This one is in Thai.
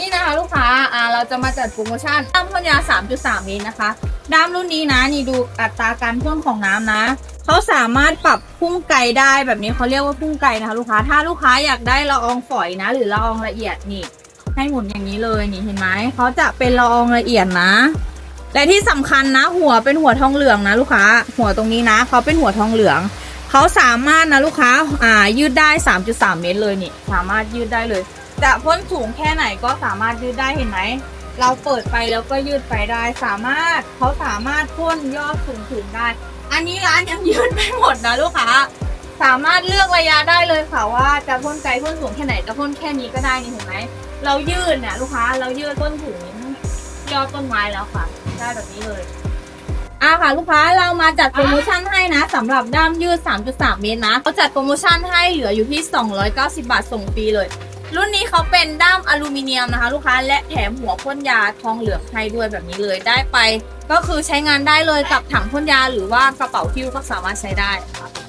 นี่นะคะลูกค้าอ่าเราจะมาจัดโปรโมชั่นด้ามพ่นยา 3.3เมตรนะคะด้ามรุ่นนี้นะ นี่ดูอัตราการพ่นของน้ำนะเขาสามารถปรับพุ่งไกลได้แบบนี้เขาเรียกว่าพุ่งไกลนะคะ ลูกค้าถ้าลูกค้าอยากได้ละอองฝอยนะ หรือละอองละเอียดนี่ ให้หมุนอย่างนี้เลยนี่เห็นไหมเขาจะเป็นละอองละเอียดนะและที่สำคัญนะ หัวเป็นหัวทองเหลืองนะลูกค้า หัวตรงนี้นะเขาเป็นหัวทองเหลืองเขาสามารถนะลูกค้าอ่ายืดได้ 3.3 เมตรเลยนี่ สามารถยืดได้เลย จะพ่นสูงแค่ไหนก็สามารถยืดได้เห็นไหม เราเปิดไปแล้วก็ยืดไปได้ สามารถเขาสามารถพ่นยอดสูงสูงได้ อันนี้ร้านยังยืดไม่หมดนะลูกค้า สามารถเลือกระยะได้เลยค่ะว่าจะพ่นไกลพ่นสูงแค่ไหนจะพ่นแค่นี้ก็ได้นี่เห็นไหม เรายืดเนี่ยลูกค้าเรายืดต้นถึงยอดต้นไม้แล้วค่ะ ได้แบบนี้เลยอ่าค่ะลูกค้าเรามาจัดโปรโมชั่นให้นะสำหรับด้ามยืด 3.3 เมตรนะเขาจัดโปรโมชั่นให้เหลืออยู่ที่ 290 บาทส่งฟรีเลย รุ่นนี้เขาเป็นด้ามอลูมิเนียมนะคะ ลูกค้าและแถมหัวพ่นยาทองเหลืองให้ด้วยแบบนี้เลยได้ไป ก็คือใช้งานได้เลยกับถังพ่นยาหรือว่ากระเป๋าคิ้วก็สามารถใช้ได้ค่ะ